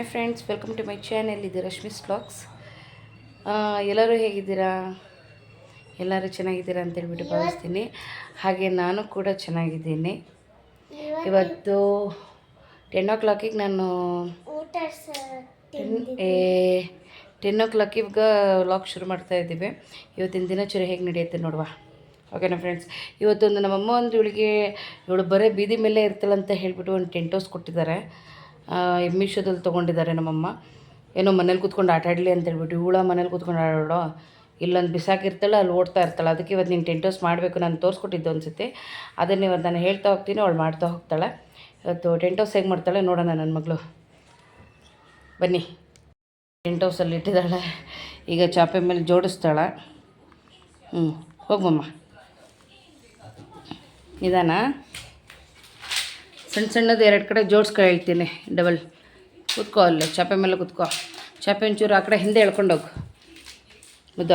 Hi friends welcome to my channel ಇದು Rashmi's blogs ಎಲ್ಲರೂ ಹೇಗಿದ್ದೀರಾ? ಎಲ್ಲರೂ ಚೆನ್ನಾಗಿದ್ದೀರಾ ಅಂತೇಳ್ಬಿಟ್ಟು ಭಾವಿಸ್ತೀನಿ. ಹಾಗೆ ನಾನು ಕೂಡ ಚೆನ್ನಾಗಿದ್ದೀನಿ. ಇವತ್ತು ಟೆನ್ ಓ ಕ್ಲಾಕಿಗೆ ನಾನು ಏ ಟೆನ್ ಓ ಕ್ಲಾಕಿಗೆ ವ್ಲಾಗ್ ಶುರು ಮಾಡ್ತಾ ಇದ್ದೀವಿ. ಇವತ್ತಿನ ದಿನಚರಿ ಹೇಗೆ ನಡೆಯುತ್ತೆ ನೋಡುವ? ಓಕೆನಾ ಫ್ರೆಂಡ್ಸ್ ಇವತ್ತೊಂದು ನಮ್ಮಮ್ಮ ಒಂದು ಇವಳಿಗೆ ಇವಳು ಬರೀ ಬೀದಿ ಮೇಲೆ ಇರ್ತಾಳಂತ ಹೇಳಿಬಿಟ್ಟು ಒಂದು ಟೆಂಟ್ ಹೌಸ್ ಕೊಟ್ಟಿದ್ದಾರೆ. ಮೀಶೋದಲ್ಲಿ ತೊಗೊಂಡಿದ್ದಾರೆ ನಮ್ಮಮ್ಮ. ಏನೋ ಮನೇಲಿ ಕೂತ್ಕೊಂಡು ಆಟ ಆಡಲಿ ಅಂತ ಹೇಳ್ಬಿಟ್ಟು ಇವಳ ಮನೇಲಿ ಕೂತ್ಕೊಂಡು ಆಡೋಳು ಇಲ್ಲೊಂದು ಬಿಸಾಕಿರ್ತಾಳೆ ಅಲ್ಲಿ ಓಡ್ತಾ ಇರ್ತಾಳೆ. ಅದಕ್ಕೆ ಇವತ್ತು ನೀನು ಟೆಂಟ್ ಹೌಸ್ ಮಾಡಬೇಕು, ನಾನು ತೋರಿಸ್ಕೊಟ್ಟಿದ್ದು ಅನಿಸುತ್ತೆ. ಅದನ್ನು ಇವತ್ತು ನಾನು ಹೇಳ್ತಾ ಹೋಗ್ತೀನಿ, ಅವಳು ಮಾಡ್ತಾ ಹೋಗ್ತಾಳೆ. ಇವತ್ತು ಟೆಂಟ್ ಹೌಸ್ ಹೇಗೆ ಮಾಡ್ತಾಳೆ ನೋಡೋಣ ನನ್ನ ಮಗಳು. ಬನ್ನಿ. ಟೆಂಟ್ ಹೌಸಲ್ಲಿ ಇಟ್ಟಿದ್ದಾಳೆ. ಈಗ ಚಾಪೆ ಮೇಲೆ ಜೋಡಿಸ್ತಾಳೆ. ಹ್ಞೂ ಹೋಗಮ್ಮ ನಿಧಾನ? ಸಣ್ಣ ಸಣ್ಣದು ಎರಡು ಕಡೆ ಜೋಡಿಸ್ಕೊ ಹೇಳ್ತೀನಿ. ಡಬಲ್ ಕುತ್ಕೋ ಅಲ್ಲಿ, ಚಾಪೆ ಮೇಲೆ ಕುತ್ಕೋ. ಚಾಪೆ ಒಂಚೂರು ಆ ಕಡೆ ಹಿಂದೆ ಎಳ್ಕೊಂಡೋಗು ಉದ್ದ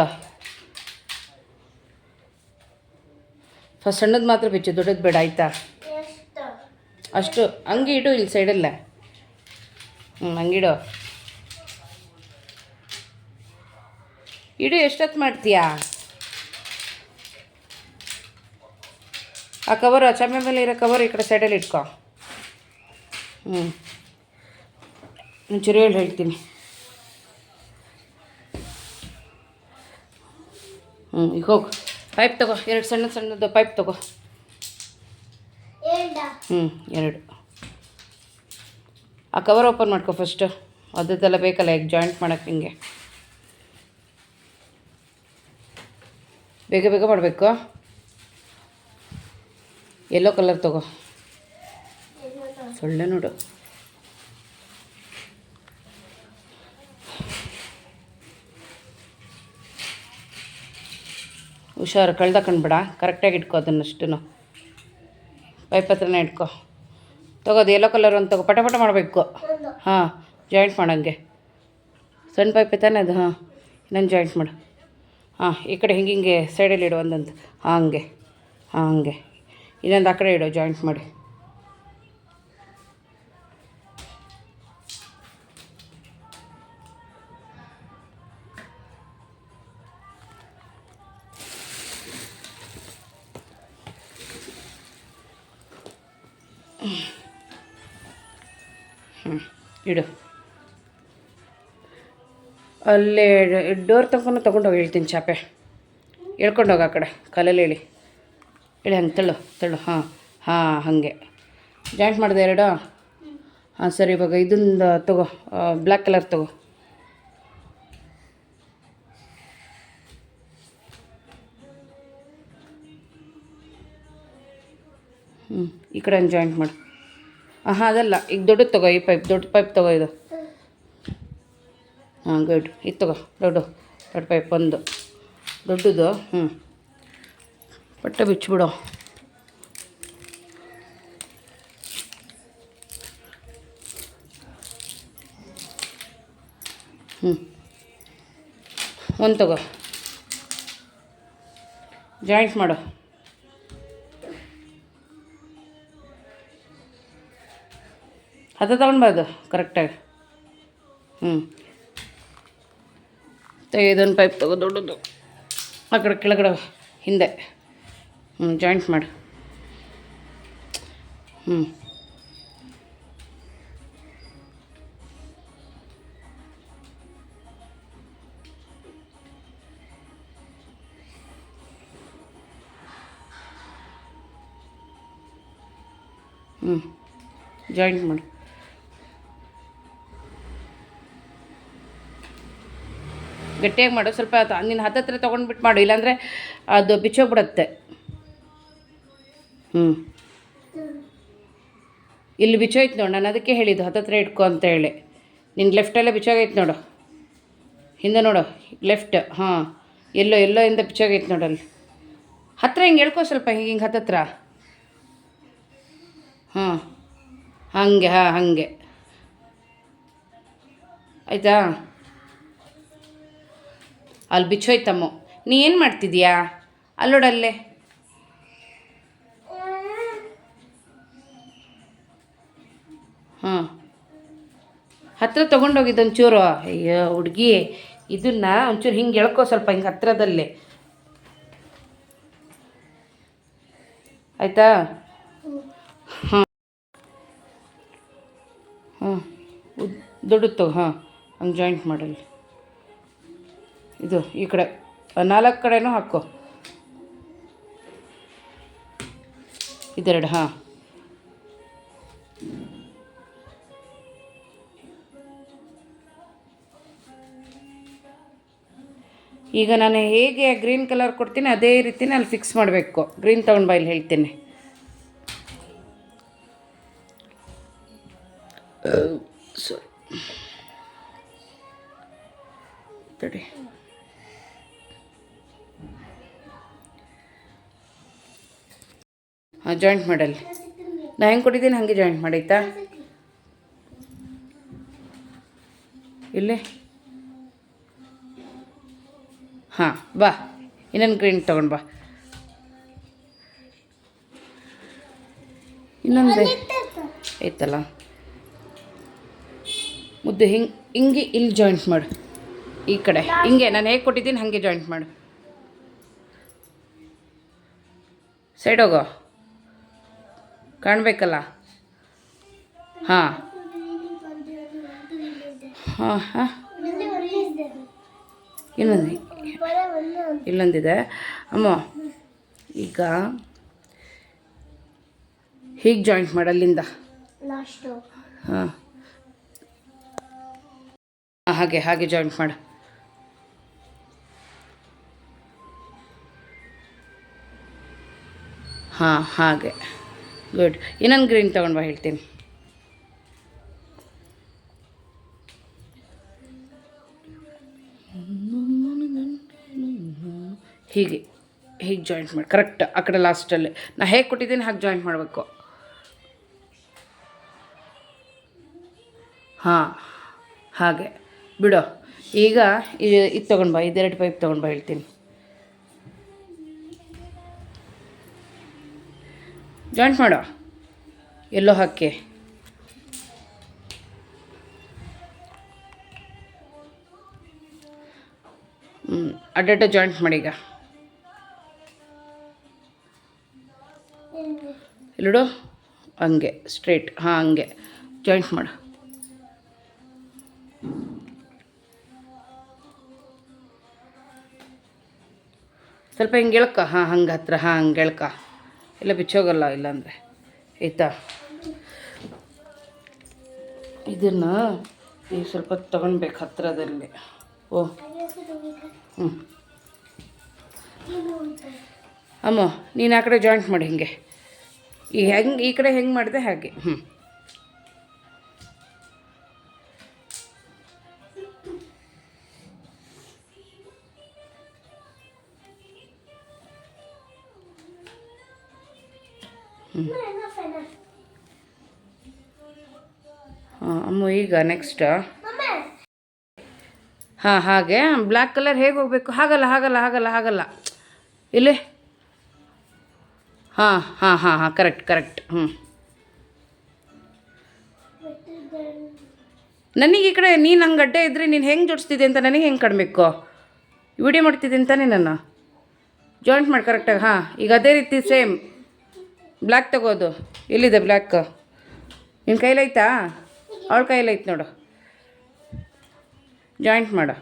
ಫಸ್ಟ್ ಸಣ್ಣದು ಮಾತ್ರ ಬಿಚ್ಚು, ದೊಡ್ಡದು ಬೇಡ, ಆಯಿತಾ? ಅಷ್ಟು. ಹಂಗೆ ಇಡು ಇಲ್ಲಿ ಸೈಡಲ್ಲ. ಹ್ಞೂ ಹಂಗಿಡು ಇಡು. ಎಷ್ಟೊತ್ತು ಮಾಡ್ತೀಯಾ? ಆ ಕವರು ಆ ಚಮ್ಮೆ ಮೇಲೆ ಇರೋ ಕವರ್ ಈ ಕಡೆ ಸೈಡಲ್ಲಿ ಇಟ್ಕೊ. ಹ್ಞೂ ಒಂಚೂರು ಹೇಳಿ ಹೇಳ್ತೀನಿ. ಹ್ಞೂ ಈಗ ಹೋಗು. ಪೈಪ್ ತಗೋ. ಎರಡು ಸಣ್ಣ ಸಣ್ಣದು ಪೈಪ್ ತಗೋ. ಹ್ಞೂ ಎರಡು. ಆ ಕವರ್ ಓಪನ್ ಮಾಡ್ಕೊ ಫಸ್ಟು ಅದ್ರದ್ದೆಲ್ಲ ಬೇಕಲ್ಲ ಈಗ ಜಾಯಿಂಟ್ ಮಾಡೋಕ್ಕೆ ಹಿಂಗೆ ಬೇಗ ಬೇಗ ಮಾಡಬೇಕು. ಎಲ್ಲೋ ಕಲರ್ ತಗೋ. ಸೊಳ್ಳೆ ನೋಡು. ಹುಷಾರು ಕಳ್ದಕೊಂಡ್ಬೇಡ ಕರೆಕ್ಟಾಗಿ ಇಟ್ಕೋ ಅದನ್ನಷ್ಟು ಪೈಪ್ ಹತ್ರನೇ ಇಟ್ಕೋ. ತಗೋದು ಎಲ್ಲೋ ಕಲರ್ ಒಂದು ತಗೋ. ಪಟ ಪಟ ಮಾಡಬೇಕು. ಹಾಂ ಜಾಯಿಂಟ್ ಮಾಡೋಂಗೆ. ಸಣ್ಣ ಪೈಪ್ ತಾನೇ ಅದು? ಹಾಂ, ಇನ್ನೊಂದು ಜಾಯಿಂಟ್ ಮಾಡು. ಹಾಂ, ಈ ಕಡೆ ಹಿಂಗೆ ಹಿಂಗೆ ಸೈಡಲ್ಲಿ ಇಡು ಒಂದೊಂದು. ಹಾಂ, ಹಂಗೆ. ಹಾಂ, ಹಂಗೆ. ಇನ್ನೊಂದು ಆ ಕಡೆ ಇಡು ಜಾಯಿಂಟ್ ಮಾಡಿ. ಹ್ಞೂ ಇಡು. ಅಲ್ಲೇ ಡೋರ್ ತಗೊಂಡು ತೊಗೊಂಡೋಗಿ ಹೇಳ್ತೀನಿ ಚಾಪೆ. ಹೇಳ್ಕೊಂಡೋಗ ಆ ಕಡೆ. ಕಾಲಲ್ಲಿ ಹೇಳಿ. ಹೇಳಿ, ಹಂಗೆ ತಳ್ಳು ತಳ್ಳು. ಹಾಂ ಹಾಂ, ಹಾಗೆ. ಜಾಯಿಂಟ್ ಮಾಡಿದೆ ಎರಡು. ಹಾಂ, ಸರಿ, ಇವಾಗ ಇದೊಂದು ತಗೋ. ಬ್ಲ್ಯಾಕ್ ಕಲರ್ ತಗೋ. ಹ್ಞೂ ಈ ಕಡೆ ಒಂದು ಜಾಯಿಂಟ್ ಮಾಡು. ಹಾಂ ಅದಲ್ಲ, ಈಗ ದೊಡ್ಡದು ತಗೋ, ಈ ಪೈಪ್ ದೊಡ್ಡ ಪೈಪ್ ತಗೋ ಇದು. ಹಾಂ ಗುಡ್ ಇದು ತಗೋ, ದೊಡ್ಡ ದೊಡ್ಡ ಪೈಪ್ ಒಂದು. ದೊಡ್ಡದು ಹ್ಞೂ ಬಟ್ಟೆ ಬಿಚ್ಚಿಬಿಡು. ಹ್ಞೂ ಒಂದು ತಗೋ. ಜಾಯಿಂಟ್ ಮಾಡು. ಹದ ತಗೊಂಡ್ಬಾರ್ದು ಕರೆಕ್ಟಾಗಿ ಹ್ಞೂ ಇದೊಂದು ಪೈಪ್ ತಗೋ, ದೊಡ್ಡದು. ಆ ಕಡೆ, ಕೆಳಗಡೆ ಹಿಂದೆ. ಹ್ಞೂ ಜಾಯಿಂಟ್ ಮಾಡು. ಹ್ಞೂ ಹ್ಞೂ ಜಾಯಿಂಟ್ ಮಾಡು. ಗಟ್ಟಿಯಾಗಿ ಮಾಡು. ಸ್ವಲ್ಪ ನಿನ್ನ ಹತ್ತತ್ರ ತೊಗೊಂಡ್ಬಿಟ್ಟು ಮಾಡು. ಇಲ್ಲಾಂದರೆ ಅದು ಬಿಚ್ಚೋಗ್ಬಿಡತ್ತೆ. ಹ್ಞೂ ಇಲ್ಲಿ ಬಿಚ್ಚೋಯ್ತು ನೋಡು. ನಾನು ಅದಕ್ಕೆ ಹೇಳಿದ್ದು ಹತ್ತತ್ರ ಇಟ್ಕೊ ಅಂತ ಹೇಳಿ. ನಿನ್ನ ಲೆಫ್ಟಲ್ಲೇ ಬಿಚ್ಚೋಗೈತೆ ನೋಡು. ಹಿಂದೆ ನೋಡು. ಲೆಫ್ಟ್ ಹಾಂ. ಎಲ್ಲೋ ಎಲ್ಲೋ ಇಂದ ಬಿಚ್ಚೋಗೈತೆ ನೋಡು ಅಲ್ಲಿ. ಹತ್ತಿರ ಹಿಂಗೆ ಹೇಳ್ಕೊ ಸ್ವಲ್ಪ ಹಿಂಗೆ ಹಿಂಗೆ ಹತ್ತತ್ರ. ಹಾಂ. ಹಾಗೆ ಹಾಂ, ಹಾಗೆ. ಆಯಿತಾ? ಅಲ್ಲಿ ಬಿಚ್ಚೋಯ್ತಮ್ಮ. ನೀ ಏನು ಮಾಡ್ತಿದ್ಯಾ? ಅಲ್ಲೋಡಲ್ಲೇ. ಹಾಂ ಹತ್ರ ತೊಗೊಂಡೋಗಿದ್ದು ಒಂಚೂರು ಅಯ್ಯೋ, ಹುಡುಗಿ. ಇದನ್ನ ಒಂಚೂರು ಹಿಂಗೆ ಎಳ್ಕೊ ಸ್ವಲ್ಪ ಹಿಂಗೆ ಹತ್ರದಲ್ಲಿ. ಆಯಿತಾ? ಹಾಂ ಹಾಂ ದೊಡ್ಡದು ಹಾಂ ಹಂಗೆ ಜಾಯಿಂಟ್ ಮಾಡಲ್ಲಿ. ಇದು ಈ ಕಡೆ. ನಾಲ್ಕು ಕಡೆನೂ ಹಾಕೋ. ಇದೆರಡು, ಹಾಂ. ಈಗ ನಾನು ಹೇಗೆ ಗ್ರೀನ್ ಕಲರ್ ಕೊಡ್ತೀನಿ, ಅದೇ ರೀತಿನೇ ಅಲ್ಲಿ ಫಿಕ್ಸ್ ಮಾಡಬೇಕು. ಗ್ರೀನ್ ತೊಗೊಂಡು ಬಾಯಲ್ಲಿ ಹೇಳ್ತೀನಿ. ಜಾಯಿಂಟ್ ಮಾಡಲ್ಲಿ ನಾ ಹೆಂಗೆ ಕೊಟ್ಟಿದ್ದೀನಿ ಹಾಗೆ ಜಾಯಿಂಟ್ ಮಾಡೈತಾ? ಇಲ್ಲಿ? ಹಾಂ ಬಾ. ಇನ್ನೊಂದು ಗ್ರೀನ್ ತೊಗೊಂಡು ಬಾ. ಇನ್ನೊಂದು ಐತಲ್ಲ? ಮುದ್ದು ಹಿಂಗೆ ಹಿಂಗೆ ಇಲ್ಲಿ ಜಾಯಿಂಟ್ ಮಾಡು. ಈ ಕಡೆ. ಹಿಂಗೆ ನಾನು ಹೇಗೆ ಕೊಟ್ಟಿದ್ದೀನಿ ಹಾಗೆ ಜಾಯಿಂಟ್ ಮಾಡು. ಸೈಡ್ ಹೋಗೋ. ಕಾಣಬೇಕಲ್ಲ? ಹಾಂ. ಹಾಂ ಹಾಂ. ಇನ್ನೊಂದು ಇಲ್ಲೊಂದಿದೆ ಅಮ್ಮ ಈಗ ಹೀಗೆ ಜಾಯಿಂಟ್ ಮಾಡಿ ಅಲ್ಲಿಂದ. ಹಾಂ. ಹಾಗೆ ಹಾಗೆ ಜಾಯಿಂಟ್ ಮಾಡು. ಹಾಂ ಹಾಗೆ. ಗುಡ್ ಇನ್ನೊಂದು ಗ್ರೀನ್ ತೊಗೊಂಡು ಬಾ, ಹೇಳ್ತೀನಿ. ಹೀಗೆ ಹೀಗೆ ಜಾಯಿಂಟ್ ಮಾಡಿ. ಕರೆಕ್ಟ್ ಆ ಕಡೆ ಲಾಸ್ಟಲ್ಲಿ ನಾ ಹೇಗೆ ಕೊಟ್ಟಿದ್ದೀನಿ, ಹಾಗೆ ಜಾಯಿಂಟ್ ಮಾಡಬೇಕು. ಹಾಂ, ಹಾಗೆ. ಬಿಡು. ಈಗ ಇದು ಇದು ತೊಗೊಂಡು ಬಾ, ಇದೆರಡು ಪೈಪ್ ತೊಗೊಂಡು ಬಾ, ಹೇಳ್ತೀನಿ. ಜಾಯಿಂಟ್ ಮಾಡೋ. ಎಲ್ಲೋ ಹಾಕಿ. ಹ್ಞೂ ಅಡ್ಡಡ್ಡ ಜಾಯಿಂಟ್ ಮಾಡಿ ಈಗ. ಹಂಗೆ ಸ್ಟ್ರೇಟ್ ಹಾಂ, ಹಂಗೆ. ಜಾಯಿಂಟ್ ಮಾಡು. ಸ್ವಲ್ಪ ಹಿಂಗೆ ಎಳ್ಕ ಹಾಂ, ಹಂಗೆ ಹತ್ರ, ಹಾಂ, ಹಂಗೆ ಎಳ್ಕ ಇಲ್ಲ ಬಿಚ್ಚೋಗಲ್ಲ, ಇಲ್ಲಾಂದರೆ. ಆಯಿತಾ? ಇದನ್ನು ಈಗ ಸ್ವಲ್ಪ ತಗೊಳ್ಬೇಕು ಹತ್ತಿರದಲ್ಲಿ ಓ. ಹ್ಞೂ ಅಮ್ಮ, ನೀನು ಆ ಕಡೆ ಜಾಯಿಂಟ್ ಮಾಡಿ ಹಿಂಗೆ. ಈಗ ಹೆಂಗೆ, ಈ ಕಡೆ ಹೆಂಗೆ ಮಾಡಿದೆ ಹಾಗೆ. ಹ್ಞೂ ಹಾಂ, ಅಮ್ಮ, ಈಗ ನೆಕ್ಸ್ಟ್ ಹಾಂ, ಹಾಗೆ. ಬ್ಲ್ಯಾಕ್ ಕಲರ್ ಹೇಗೆ ಹೋಗಬೇಕು? ಹಾಗಲ್ಲ ಹಾಗಲ್ಲ ಹಾಗಲ್ಲ ಹಾಗಲ್ಲ. ಇಲ್ಲಿ. ಹಾಂ ಹಾಂ ಹಾಂ ಹಾಂ ಕರೆಕ್ಟ್ ಕರೆಕ್ಟ್ ಹ್ಞೂ ನನಗೆ ಈ ಕಡೆ ನೀನು ಹಂಗೆ ಅಡ್ಡೆ ಇದ್ದರೆ ನೀನು ಹೆಂಗೆ ಜೋಡಿಸ್ತಿದ್ದೆ ಅಂತ ನನಗೆ ಹೆಂಗೆ ಕಡಬೇಕು ವಿಡಿಯೋ ಮಾಡ್ತಿದ್ದೀನಿ ಅಂತಾನೆ ನಾನು. ಜಾಯಿಂಟ್ ಮಾಡಿ ಕರೆಕ್ಟಾಗಿ ಹಾಂ, ಈಗ ಅದೇ ರೀತಿ ಸೇಮ್ ಬ್ಲ್ಯಾಕ್ ತಗೋದು. ಎಲ್ಲಿದೆ ಬ್ಲ್ಯಾಕ್ ನಿನ್ನ ಕೈಲೈತಾ? ಅವಳ ಕೈಲೈತೆ ನೋಡು. ಜಾಯಿಂಟ್ ಮಾಡು.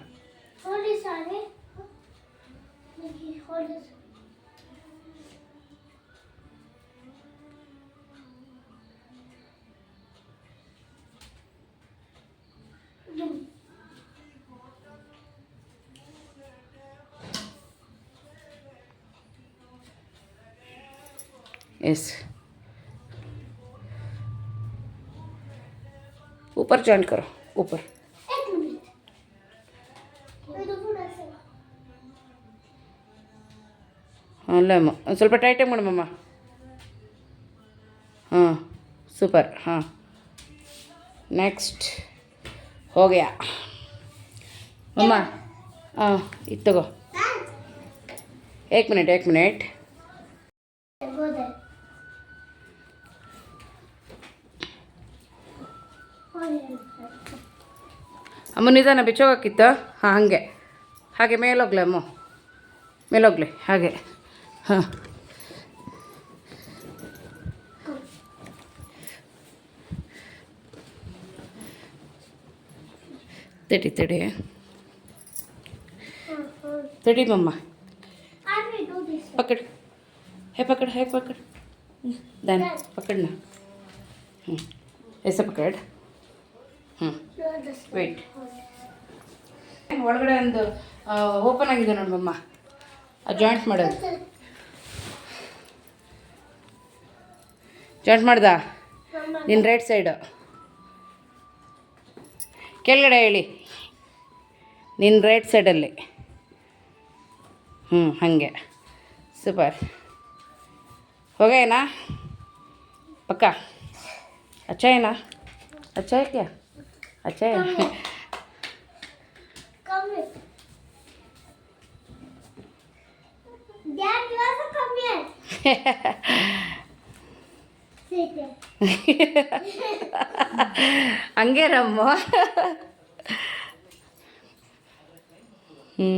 ಹೋಲಿ ಸಾರಿ ಹೋಲಿ यस ऊपर जॉइंट करो ऊपर एक मिनिट ಇದು ಕೂಡ ಸರಿ ಹಾಂ ಅಲ್ಲಮ್ಮ ಒಂದು ಸ್ವಲ್ಪ ಟೈಟಾಗಿ ಮಾಡಮ್ಮ ಹಾಂ ಸೂಪರ್ ಹಾಂ ನೆಕ್ಸ್ಟ್ ಹೋಗ್ಯಾ ಮಮ್ಮ ಹಾಂ ಇದು ತಗೋ ಏಕ್ ಮಿನಿಟ್ ಏಕ್ ಮಿನಿಟ್ अम्म निजान बिचोग हाँ हे मेलोगले अम्म मेलोगले हाँ तड़ी तड़ी तड़ी मम्मा पकड़ है पकड़ है पकड़ देन पकड़ना ऐसे पकड़ ಹ್ಞೂ ವೆಯ್ಟ್ ಒಳಗಡೆ ಒಂದು ಓಪನ್ ಆಗಿದೆ ನೋಡಮ್ಮ ಅದು ಜಾಯಿಂಟ್ ಮಾಡೋದು ಜಾಯಿಂಟ್ ಮಾಡ್ದ? ನಿನ್ನ ರೈಟ್ ಸೈಡು ಕೆಳಗಡೆ ಹೇಳಿ. ನಿನ್ನ ರೈಟ್ ಸೈಡಲ್ಲಿ ಹ್ಞೂ ಹಾಗೆ. ಸೂಪರ್ ಹೋಗೇನಾ ಪಕ್ಕ. ಅಚ್ಚ ಏನಾ ಅಚ್ಚ ಯಾಕೆ है क्या अच्छा है come here. Dad, you also come here. Sit here. ಹಂಗೆ ರಮ್ಮ ಹ್ಞೂ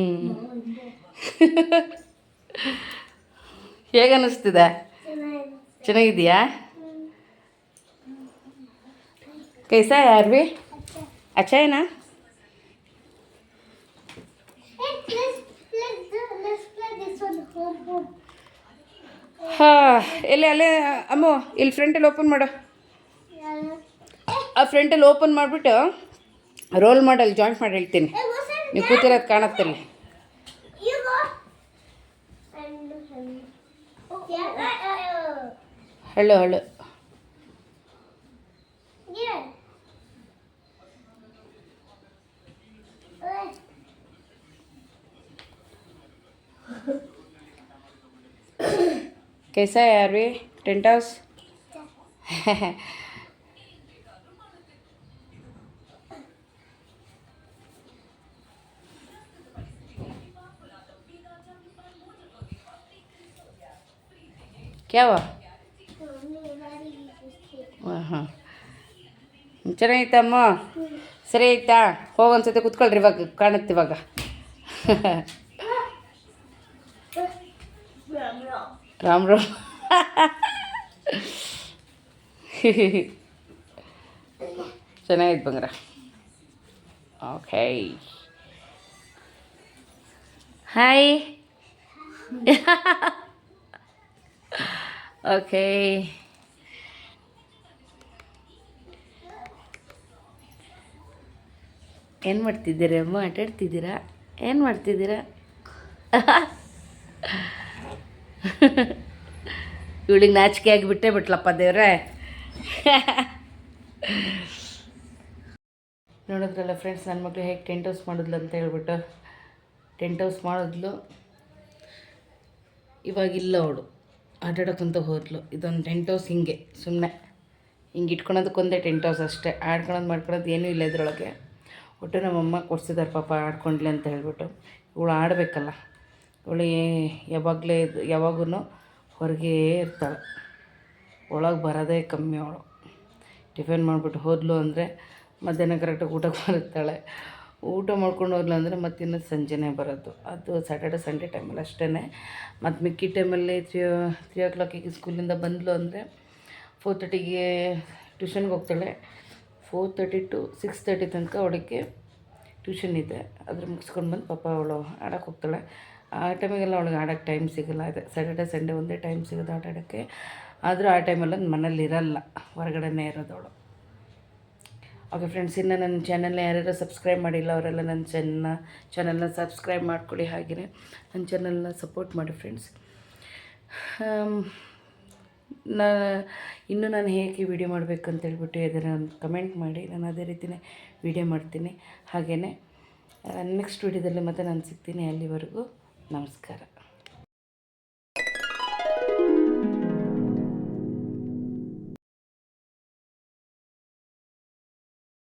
ಹೇಗೆ ಅನ್ನಿಸ್ತಿದೆ Tonight. ಚೆನ್ನಾಗಿದೆಯಾ ಕೈಸಾ ಯಾರು ಭೀ ಅಚ್ಚಾ ಅಚೇನಾ ಎಟ್ let's flat the let's flat this one open ಮಾಡು. ಆ ಫ್ರಂಟ್ ಓಪನ್ ಮಾಡಿಬಿಟ್ಟು ರೋಲ್ ಮಾಡಲ್ ಜಾಯಿಂಟ್ ಮಾಡಿ ಹೇಳ್ತೀನಿ. ನೀವು ಕೂತಿರೋದು ಕಾಣುತ್ತೆ ಇಲ್ಲಿ. ಇಗೋ ಐ कैसा है यार भी टेंट हाउस क्या हुआ mommy, daddy, this cake. ಹಾಂ ಹಾಂ ಚೆನ್ನಾಗಿತ್ತಮ್ಮ ಸರಿ ಆಯ್ತಾ ಹೋಗಿ ಒಂದ್ಸತಿ ಕುತ್ಕೊಳ್ರಿ ಇವಾಗ ಕಾಣುತ್ತೆ ಇವಾಗ ರಾಮ್ ರಾಮ್ ಚೆನ್ನಾಗಿತ್ತು ಬಂಗ್ರ. ಓಕೆ ಹಾಯ್ ಓಕೆ ಏನು ಮಾಡ್ತಿದ್ದೀರಾ ಅಮ್ಮ? ಆಟಾಡ್ತಿದ್ದೀರಾ? ಏನು ಮಾಡ್ತಿದ್ದೀರಾ? ಇವಳಿಗೆ ನಾಚಿಕೆ ಆಗಿಬಿಟ್ಟೆ ಬಿಟ್ಲಪ್ಪ ದೇವ್ರೆ. ನೋಡಿದ್ರಲ್ಲ ಫ್ರೆಂಡ್ಸ್ ನನ್ನ ಮಗಳು ಹೇಗೆ ಟೆಂಟ್ ಹೌಸ್ ಮಾಡಿದ್ಲು ಅಂತ ಹೇಳ್ಬಿಟ್ಟು. ಟೆಂಟ್ ಹೌಸ್ ಮಾಡಿದ್ಲು. ಇವಾಗಿಲ್ಲ ಅವಳು. ಆಟಾಡೋಕ್ಕಂತ ಹೋದ್ಲು. ಇದೊಂದು ಟೆಂಟ್ ಹೌಸ್ ಹಿಂಗೆ ಸುಮ್ಮನೆ ಹಿಂಗೆ ಇಟ್ಕೊಳೋದಕ್ಕೊಂದೇ ಟೆಂಟ್ ಹೌಸ್ ಅಷ್ಟೇ. ಆಡ್ಕೊಳೋದು, ಮಾಡ್ಕೊಳೋದು ಏನೂ ಇಲ್ಲ ಇದ್ರೊಳಗೆ. ಒಟ್ಟು ನಮ್ಮಮ್ಮ ಕೊಡ್ಸಿದಾರೆ ಪಾಪ ಆಡ್ಕೊಂಡ್ಲಿ ಅಂತ ಹೇಳ್ಬಿಟ್ಟು. ಇವಳು ಆಡಬೇಕಲ್ಲ. ಇವಳು ಯಾವಾಗಲೇ ಯಾವಾಗೂ ಹೊರಗೆ ಇರ್ತಾಳೆ. ಒಳಗೆ ಬರೋದೇ ಕಮ್ಮಿ ಅವಳು. ಟಿಫನ್ ಮಾಡಿಬಿಟ್ಟು ಹೋದ್ಲು ಅಂದರೆ ಮಧ್ಯಾಹ್ನ ಕರೆಕ್ಟಾಗಿ ಊಟಕ್ಕೆ ಬರುತ್ತಾಳೆ ಊಟ ಮಾಡ್ಕೊಂಡು ಹೋದ್ಲು ಅಂದರೆ ಮತ್ತಿನ್ನು ಸಂಜೆನೇ ಬರೋದು. ಅದು ಸ್ಯಾಟರ್ಡೆ ಸಂಡೇ ಟೈಮಲ್ಲಿ ಅಷ್ಟೇ ಮತ್ತು ಮಿಕ್ಕಿ ಟೈಮಲ್ಲಿ ತ್ರೀ ತ್ರೀ ಓ ಕ್ಲಾಕಿಗೆ ಸ್ಕೂಲಿಂದ ಬಂದಳು ಅಂದರೆ ಫೋರ್ ತರ್ಟಿಗೆ ಟ್ಯೂಷನ್ಗೆ ಹೋಗ್ತಾಳೆ. Four thirty to six thirty ತನಕ ಅವಳಿಗೆ ಟ್ಯೂಷನ್ ಇದೆ. ಅದ್ರ ಮುಗಿಸ್ಕೊಂಡು ಬಂದು ಪಾಪ ಅವಳು ಆಡೋಕ್ಕೆ ಹೋಗ್ತಾಳೆ. ಆ ಟೈಮಿಗೆಲ್ಲ ಅವಳಿಗೆ ಆಡೋಕ್ಕೆ ಟೈಮ್ ಸಿಗಲ್ಲ. ಇದೆ ಸ್ಯಾಟರ್ಡೆ ಸಂಡೇ ಒಂದೇ ಟೈಮ್ ಸಿಗೋದು ಆಟ ಆಡೋಕ್ಕೆ. ಆದರೂ ಆ ಟೈಮಲ್ಲಿ ಮನೇಲಿ ಇರಲ್ಲ. ಹೊರಗಡೆನೇ ಇರೋದವಳು ಓಕೆ ಫ್ರೆಂಡ್ಸ್ ಇನ್ನು ನನ್ನ ಚಾನಲ್ನ ಯಾರ್ಯಾರು ಸಬ್ಸ್ಕ್ರೈಬ್ ಮಾಡಿಲ್ಲ ಅವರೆಲ್ಲ ನನ್ನ ಚೆನ್ನ ಚಾನಲ್ನ ಸಬ್ಸ್ಕ್ರೈಬ್ ಮಾಡಿಕೊಡಿ ಹಾಗೆಯೇ. ನನ್ನ ಚಾನಲ್ನ ಸಪೋರ್ಟ್ ಮಾಡಿ ಫ್ರೆಂಡ್ಸ್ ನಾನು ಇನ್ನೂ ನಾನು ಹೇಗೆ ವಿಡಿಯೋ ಮಾಡಬೇಕು ಅಂತ ಹೇಳ್ಬಿಟ್ಟು ಅದನ್ನು ಕಮೆಂಟ್ ಮಾಡಿ, ನಾನು ಅದೇ ರೀತಿಯೇ ವಿಡಿಯೋ ಮಾಡ್ತೀನಿ. ಹಾಗೆಯೇ ನೆಕ್ಸ್ಟ್ ವಿಡಿಯೋದಲ್ಲಿ ಮತ್ತೆ ನಾನು ಸಿಗ್ತೀನಿ ಅಲ್ಲಿವರೆಗೂ. നമസ്കാരം.